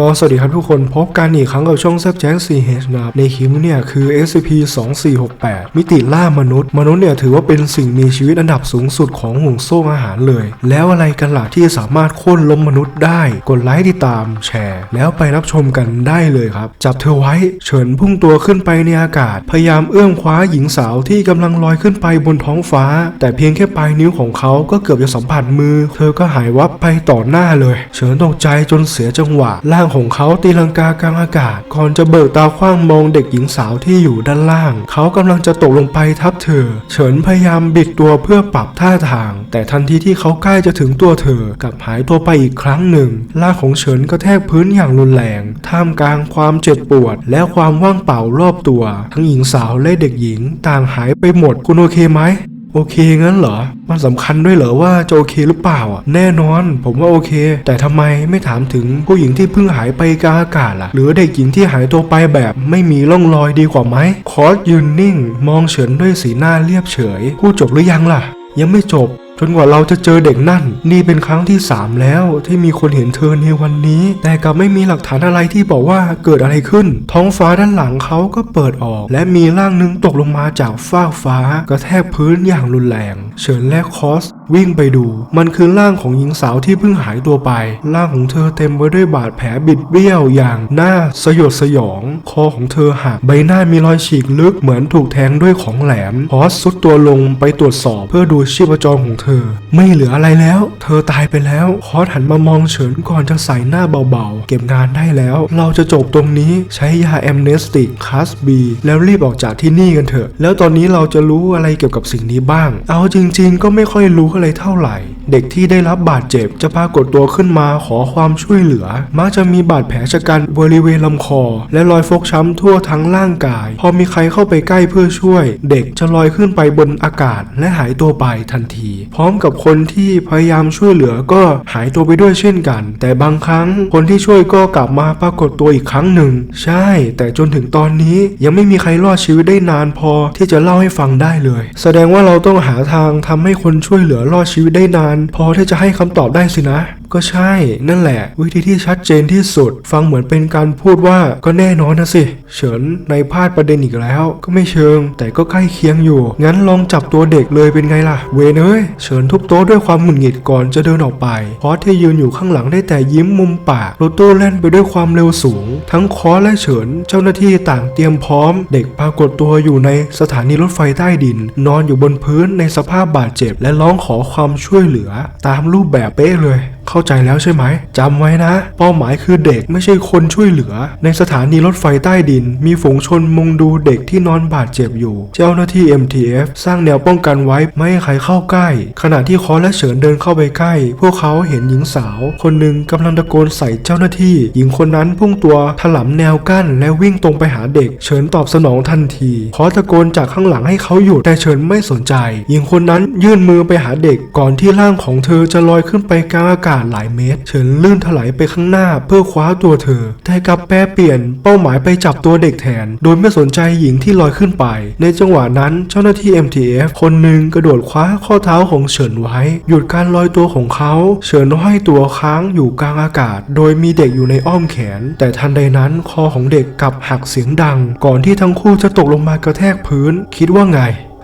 ก็สวัสดีครับทุกคนพบกันอีกครั้งกับช่องแซบแจ็ค CH นะครับในคลิปเนี่ยคือ SCP 2468มิติล่ามนุษย์ มนุษย์เนี่ยถือว่าเป็นสิ่งมีชีวิตอันดับสูงสุดของห่วงโซ่อาหารเลย แล้วอะไรกันล่ะที่สามารถโค่นล้มมนุษย์ได้ กดไลค์ติดตามแชร์ แล้วไปรับชมกันได้เลยครับ จับเธอไว้เฉินพุ่งตัวขึ้นไปในอากาศ พยายามเอื้อมคว้าหญิงสาวที่กำลังลอยขึ้นไปบนท้องฟ้า แต่เพียงแค่ปลายนิ้วของเขาก็เกือบจะสัมผัสมือ เธอก็หายวับไปต่อหน้าเลย เฉินตกใจจนเสียจังหวะร่างของเขาตีลังกากลางอากาศ ก่อนจะเบิกตาขว้างมองเด็กหญิงสาวที่อยู่ด้านล่าง เขากำลังจะตกลงไปทับเธอ เฉินพยายามบิดตัวเพื่อปรับท่าทาง แต่ทันทีที่เขาใกล้จะถึงตัวเธอกลับหายตัวไปอีกครั้งหนึ่งร่างของเฉินกระแทกพื้นอย่างรุนแรง ท่ามกลางความเจ็บปวด และความว่างเปล่ารอบตัว ทั้งหญิงสาวและเด็กหญิงต่างหายไปหมดคุณโอเคไหม โอเคงั้นเหรอ มันสำคัญด้วยเหรอว่าจะโอเคหรือเปล่าอะแน่นอน ผมว่าโอเค แต่ทำไมไม่ถามถึงผู้หญิงที่เพิ่งหายไปกลางอากาศล่ะ หรือเด็กหญิงที่หายตัวไปแบบไม่มีร่องรอยดีกว่าไหมคอสยืนนิ่ง มองเฉินด้วยสีหน้าเรียบเฉยพูดจบหรือยังล่ะ ยังไม่จบ จนกว่าเราจะเจอเด็กนั่น นี่เป็นครั้งที่ 3 แล้วที่มีคนเห็นเธอในวันนี้ แต่กลับไม่มีหลักฐานอะไรที่บอกว่าเกิดอะไรขึ้น ท้องฟ้าด้านหลังเขาก็เปิดออก และมีร่างหนึ่งตกลงมาจากฟากฟ้ากระแทกพื้นอย่างรุนแรง เฉินและคอส วิ่งไปดู มันคือร่างของหญิงสาวที่เพิ่งหายตัวไป ร่างของเธอเต็มไปด้วยบาดแผลบิดเบี้ยวอย่างน่าสยดสยอง คอของเธอหักใบหน้ามีรอยฉีกลึกเหมือนถูกแทงด้วยของแหลมคอสสุดตัวลงไปตรวจสอบเพื่อดูชีพจรของเธอ ไม่เหลืออะไรแล้ว เธอตายไปแล้วคอสหันมามองเฉินก่อนจะใส่หน้าเบาๆ เก็บงานได้แล้ว เราจะจบตรงนี้ใช้ยาแอมเนสติกคลาสบีแล้วรีบออกจากที่นี่กันเถอะ แล้วตอนนี้เราจะรู้อะไรเกี่ยวกับสิ่งนี้บ้าง เอาจริง ๆ ก็ไม่ค่อยรู้อะไรเท่าไหร่เด็กที่ได้รับบาดเจ็บจะปรากฏตัวขึ้นมาขอความช่วยเหลือ มักจะมีบาดแผลชะกันบริเวณลำคอ และรอยฟกช้ำทั่วทั้งร่างกาย พอมีใครเข้าไปใกล้เพื่อช่วย เด็กจะลอยขึ้นไปบนอากาศ และหายตัวไปทันที พร้อมกับคนที่พยายามช่วยเหลือก็หายตัวไปด้วยเช่นกัน แต่บางครั้งคนที่ช่วยก็กลับมาปรากฏตัวอีกครั้งหนึ่ง ใช่ แต่จนถึงตอนนี้ยังไม่มีใครรอดชีวิตได้นานพอที่จะเล่าให้ฟังได้เลย แสดงว่าเราต้องหาทางทำให้คนช่วยเหลือรอดชีวิตได้นานพอที่จะให้คำตอบได้สินะก็ใช่นั่นแหละ วิธีที่ชัดเจนที่สุด ฟังเหมือนเป็นการพูดว่าก็แน่นอนนะสิ เฉินในพลาดประเด็นอีกแล้ว ก็ไม่เชิง แต่ก็ใกล้เคียงอยู่ งั้นลองจับตัวเด็กเลยเป็นไงล่ะ เวเอ้ยเฉินทุบโต๊ะด้วยความหงุดหงิดก่อนจะเดินออกไปคอสที่ยืนอยู่ข้างหลังได้แต่ยิ้มมุมปากรถตู้แล่นไปด้วยความเร็วสูง ทั้งคอและเฉิน เจ้าหน้าที่ต่างเตรียมพร้อม เด็กปรากฏตัวอยู่ในสถานีรถไฟใต้ดิน นอนอยู่บนพื้นในสภาพบาดเจ็บ และร้องขอความช่วยเหลือ ตามรูปแบบเป๊ะเลย เข้าใจแล้วใช่ไหมจำไว้นะ เป้าหมายคือเด็กไม่ใช่คนช่วยเหลือ ในสถานีรถไฟใต้ดิน มีฝูงชนมุงดูเด็กที่นอนบาดเจ็บอยู่ เจ้าหน้าที่ MTF สร้างแนวป้องกันไว้ไม่ให้ใครเข้าใกล้ ขณะที่คอและเฉินเดินเข้าไปใกล้ พวกเขาเห็นหญิงสาว คนหนึ่งกำลังตะโกนใส่เจ้าหน้าที่ หญิงคนนั้นพุ่งตัวถลำแนวกั้น และวิ่งตรงไปหาเด็ก เฉินตอบสนองทันทีคอตะโกนจากข้างหลังให้เขาหยุดแต่เฉินไม่สนใจ หญิงคนนั้นยื่นมือไปหาเด็กก่อนที่ร่างของเธอจะลอยขึ้นไปกลางอากาศหลายเมตร เฉินลื่นถลายไปข้างหน้าเพื่อคว้าตัวเธอ แต่กลับแปรเปลี่ยนเป้าหมายไปจับตัวเด็กแทน โดยไม่สนใจหญิงที่ลอยขึ้นไป ในจังหวะนั้นเจ้าหน้าที่ MTF คนหนึ่งกระโดดคว้าข้อเท้าของเฉินไว้ หยุดการลอยตัวของเขา เฉินห้อยตัวค้างอยู่กลางอากาศ โดยมีเด็กอยู่ในอ้อมแขน แต่ทันใดนั้นคอของเด็กกลับหักเสียงดัง ก่อนที่ทั้งคู่จะตกลงมากระแทกพื้น คิดว่าไง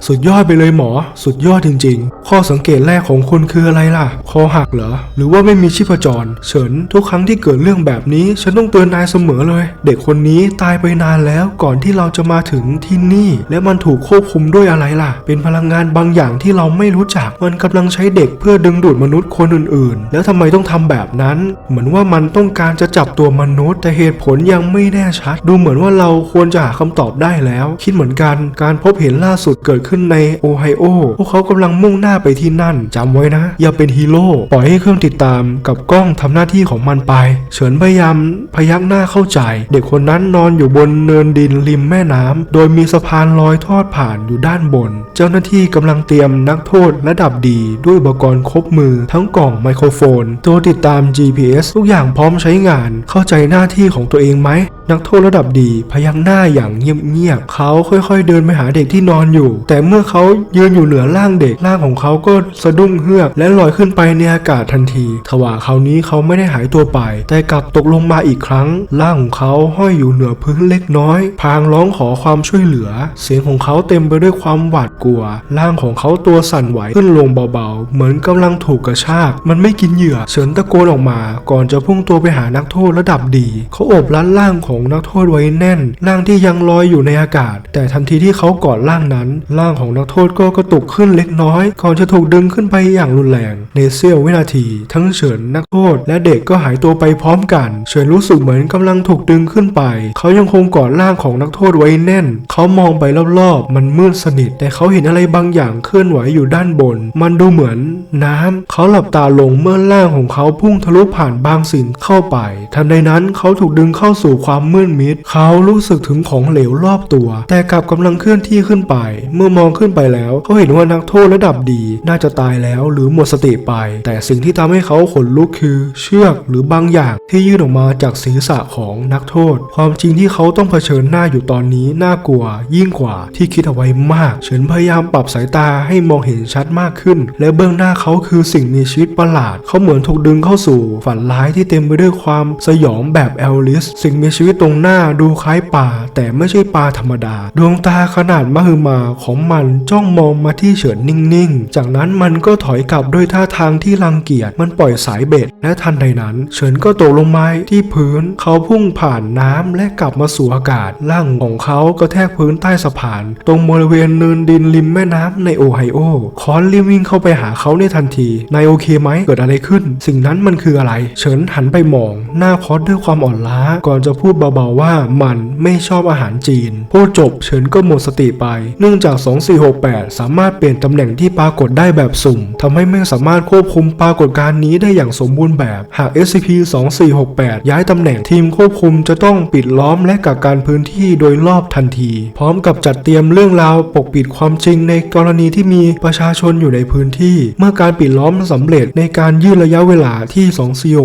สุดยอดไปเลยหมอ สุดยอดจริง ๆ ข้อสังเกตแรกของคุณคืออะไรล่ะ คอหักเหรอ หรือว่าไม่มีชีพจร เฉิน ทุกครั้งที่เกิดเรื่องแบบนี้ ฉันต้องเตือนนายเสมอเลย เด็กคนนี้ตายไปนานแล้วก่อนที่เราจะมาถึงที่นี่ และมันถูกควบคุมด้วยอะไรล่ะ เป็นพลังงานบางอย่างที่เราไม่รู้จัก มันกำลังใช้เด็กเพื่อดึงดูดมนุษย์คนอื่นๆ แล้วทำไมต้องทำแบบนั้น เหมือนว่ามันต้องการจะจับตัวมนุษย์ แต่เหตุผลยังไม่แน่ชัด ดูเหมือนว่าเราควรจะหาคำตอบได้แล้ว คิดเหมือนกัน การพบเห็นล่าสุดเกิดขึ้นในโอไฮโอ พวกเขากำลังมุ่งหน้าไปที่นั่นจำไว้นะ อย่าเป็นฮีโร่ ปล่อยให้เครื่องติดตามกับกล้องทำหน้าที่ของมันไป เฉินพยายามพยักหน้าเข้าใจ เด็กคนนั้นนอนอยู่บนเนินดินริมแม่น้ำโดยมีสะพานลอยทอดผ่านอยู่ด้านบน เจ้าหน้าที่กำลังเตรียมนักโทษระดับดีด้วยอุปกรณ์ครบมือ ทั้งกล่องไมโครโฟน ตัวติดตาม GPS ทุกอย่างพร้อมใช้งาน เข้าใจหน้าที่ของตัวเองไหมนักโทษระดับดีพยักหน้าอย่างเงียบๆเขาค่อยๆเดินไปหาเด็กที่นอนอยู่ แต่เมื่อเขายืนอยู่เหนือร่างเด็ก ร่างของเขาก็สะดุ้งเฮือก และลอยขึ้นไปในอากาศทันทีทว่าคราวนี้เขาไม่ได้หายตัวไป แต่กลับตกลงมาอีกครั้ง ร่างของเขาห้อยอยู่เหนือพื้นเล็กน้อย พางร้องขอความช่วยเหลือ เสียงของเขาเต็มไปด้วยความหวาดกลัว ร่างของเขาตัวสั่นไหวขึ้นลงเบาๆ เหมือนกำลังถูกกระชาก มันไม่กินเหยื่อ เฉินตะโกนออกมา ก่อนจะพุ่งตัวไปหานักโทษระดับดี เขาโอบรัดร่างของนักโทษไว้แน่น ร่างที่ยังลอยอยู่ในอากาศ แต่ทันทีที่เขากอดร่างนั้นร่างของนักโทษก็กระตุกขึ้นเล็กน้อย ก่อนจะถูกดึงขึ้นไปอย่างรุนแรง ในเสี้ยววินาที ทั้งเฉินนักโทษและเด็กก็หายตัวไปพร้อมกัน เฉินรู้สึกเหมือนกำลังถูกดึงขึ้นไป เขายังคงกอดร่างของนักโทษไว้แน่น เขามองไปรอบๆ มันมืดสนิท แต่เขาเห็นอะไรบางอย่างเคลื่อนไหวอยู่ด้านบน มันดูเหมือนน้ำเขาหลับตาลงเมื่อร่างของเขาพุ่งทะลุผ่านบางสิ่งเข้าไป ทันใดนั้นเขาถูกดึงเข้าสู่ความมืดมิด เขารู้สึกถึงของเหลวรอบตัว แต่กลับกำลังเคลื่อนที่ขึ้นไป เมื่อมองขึ้นไปแล้วเขาเห็นว่านักโทษระดับดี น่าจะตายแล้วหรือหมดสติไป แต่สิ่งที่ทำให้เขาขนลุกคือ เชือกหรือบางอย่างที่ยื่นออกมาจากศีรษะของนักโทษ ความจริงที่เขาต้องเผชิญหน้าอยู่ตอนนี้น่ากลัว ยิ่งกว่าที่คิดเอาไว้มาก เฉินพยายามปรับสายตาให้มองเห็นชัดมากขึ้น และเบื้องหน้าเขาคือสิ่งมีชีวิตประหลาด เขาเหมือนถูกดึงเข้าสู่ ฝันร้ายที่เต็มไปด้วยความสยองแบบแอลลิส สิ่งมีชีวิตตรงหน้าดูคล้ายปลาแต่ไม่ใช่ปลาธรรมดา ดวงตาขนาดมหึมาของมันจ้องมองมาที่เฉินนิ่งๆ จากนั้นมันก็ถอยกลับด้วยท่าทางที่รังเกียจมันปล่อยสายเบ็ด และทันใดนั้น เฉินก็ตกลงมาที่พื้น เขาพุ่งผ่านน้ำและกลับมาสู่อากาศร่างของเขาก็แทกพื้นใต้สะพาน ตรงบริเวณเนินดินริมแม่น้ำในโอไฮโอคอนรีบวิ่งเข้าไปหาเขาในทันทีนายโอเคไหมเกิดอะไรขึ้น สิ่งนั้นมันคืออะไร เฉินหันไปมอง หน้าคอสด้วยความอ่อนล้า ก่อนจะพูดเบาๆว่ามันไม่ชอบอาหารจีนพูดจบเฉินก็หมดสติไป เนื่องจาก2468 สามารถเปลี่ยนตำแหน่งที่ปรากฏได้แบบสุ่มทำให้ไม่สามารถควบคุมปรากฏการณ์นี้ได้อย่างสมบูรณ์แบบ หาก SCP-2468 ย้ายตำแหน่งทีมควบคุมจะต้องปิดล้อมและกักกันพื้นที่โดยรอบทันที พร้อมกับจัดเตรียมเรื่องราวปกปิดความจริงในกรณีที่มีประชาชนอยู่ในพื้นที่ เมื่อการปิดล้อมสำเร็จในการยืดระยะเวลาที่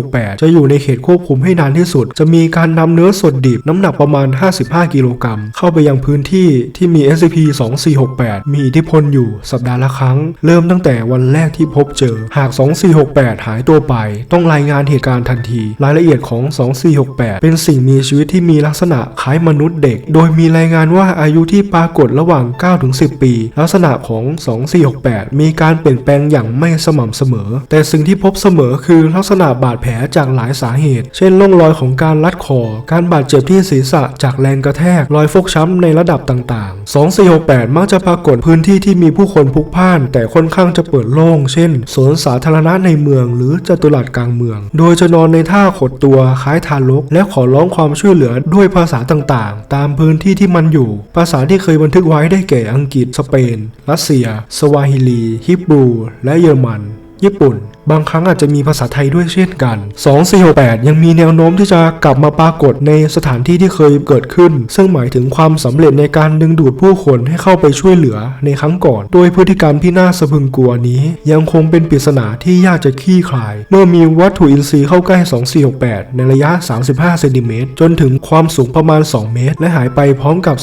2468 จะอยู่ในเขตควบคุมให้นานที่สุด จะมีการนำเนื้อสดดิบน้ำหนักประมาณ 55 กิโลกรัมเข้าไปยังพื้นที่ที่มี SCP-2468 มีอิทธิพลอยู่สัปดาห์ละครั้ง เริ่มตั้งแต่วันแรกที่พบเจอ หาก 2468 หายตัวไป ต้องรายงานเหตุการณ์ทันที รายละเอียดของ 2468 เป็นสิ่งมีชีวิตที่มีลักษณะคล้ายมนุษย์เด็ก โดยมีรายงานว่าอายุที่ปรากฏระหว่าง 9-10 ปี ลักษณะของ 2468 มีการเปลี่ยนแปลงอย่างไม่สม่ำเสมอ แต่สิ่งที่พบเสมอคือลักษณะบาดแผลจากหลายสาเหตุ เช่นร่องรอยของการรัดคอ การบาดเจ็บที่ศีรษะจากแรงกระแทก รอยฟกช้ำในระดับต่าง ๆ 2468 มักจะปปรากฏพื้นที่ที่มีผู้คนพลุกพล่าน แต่ค่อนข้างจะเปิดโล่ง เช่นสวนสาธารณะในเมือง หรือจตุรัสกลางเมือง โดยจะนอนในท่าขดตัวคล้ายทารก และขอร้องความช่วยเหลือด้วยภาษาต่างๆ ตามพื้นที่ที่มันอยู่ ภาษาที่เคยบันทึกไว้ได้แก่อังกฤษ สเปน รัสเซีย สวาฮิลี ฮิบรู และเยอรมัน ญี่ปุ่น บางครั้งอาจจะมีภาษาไทยด้วยเช่นกัน 2468 ยังมีแนวโน้มที่จะกลับมาปรากฏในสถานที่ที่เคยเกิดขึ้น ซึ่งหมายถึงความสำเร็จในการดึงดูดผู้คนให้เข้าไปช่วยเหลือในครั้งก่อน โดยพฤติกรรมที่น่าสะพรึงกลัวนี้ ยังคงเป็นปริศนาที่ยากจะคลี่คลาย เมื่อมีวัตถุอินทรีย์เข้าใกล้ 2468 ในระยะ 35 เซนติเมตรจนถึงความสูงประมาณ 2 เมตร และหายไปพร้อมกับ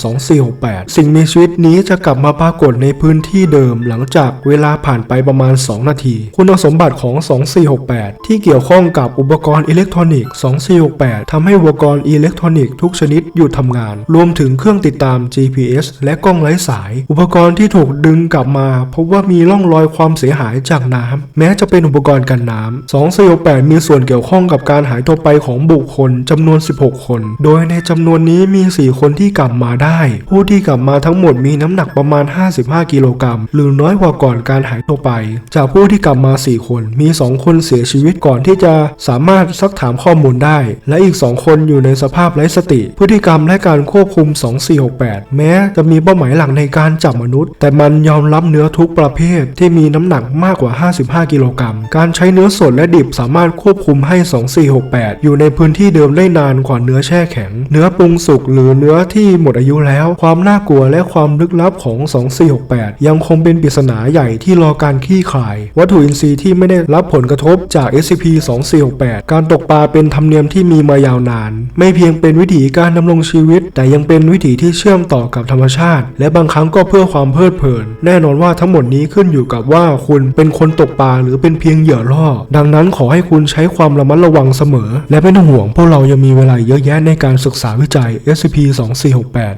2468 สิ่งมีชีวิตนี้จะกลับมาปรากฏในพื้นที่เดิมหลังจากเวลาผ่านไปประมาณ 2 นาที คุณสมบัติของ2468 ที่เกี่ยวข้องกับอุปกรณ์อิเล็กทรอนิกส์ 2468 ทำให้อุปกรณ์อิเล็กทรอนิกส์ทุกชนิดหยุดทำงาน รวมถึงเครื่องติดตาม GPS และกล้องไร้สาย อุปกรณ์ที่ถูกดึงกลับมาพบว่ามีร่องรอยความเสียหายจากน้ำ แม้จะเป็นอุปกรณ์กันน้ำ 2468 มีส่วนเกี่ยวข้องกับการหายตัวไปของบุคคลจำนวน 16 คน โดยในจำนวนนี้มี 4 คนที่กลับมาได้ ผู้ที่กลับมาทั้งหมดมีน้ำหนักประมาณ 55 กิโลกรัมหรือน้อยกว่าก่อนการหายตัวไป จากผู้ที่กลับมา 4 คนมีมี 2 คนเสียชีวิตก่อนที่จะสามารถซักถามข้อมูลได้ และอีก 2 คนอยู่ในสภาพไร้สติ พฤติกรรมและการควบคุม 2468 แม้จะมีเป้าหมายหลักในการจับมนุษย์ แต่มันยอมรับเนื้อทุกประเภทที่มีน้ำหนักมากกว่า 55 กิโลกรัม การใช้เนื้อสดและดิบสามารถควบคุมให้ 2468 อยู่ในพื้นที่เดิมได้นานกว่าเนื้อแช่แข็ง เนื้อปรุงสุกหรือเนื้อที่หมดอายุแล้ว ความน่ากลัวและความลึกลับของ 2468 ยังคงเป็นปริศนาใหญ่ที่รอการคลี่คลาย วัตถุอินทรีย์ที่ไม่ได้รับผลกระทบจาก SCP-2468 การตกปลาเป็นธรรมเนียมที่มีมายาวนาน ไม่เพียงเป็นวิถีการดำรงชีวิต แต่ยังเป็นวิถีที่เชื่อมต่อกับธรรมชาติ และบางครั้งก็เพื่อความเพลิดเพลิน แน่นอนว่าทั้งหมดนี้ขึ้นอยู่กับว่าคุณเป็นคนตกปลาหรือเป็นเพียงเหยื่อล่อ ดังนั้นขอให้คุณใช้ความระมัดระวังเสมอ และไม่ต้องห่วงพวกเรายังมีเวลาเยอะแยะในการศึกษาวิจัย SCP-2468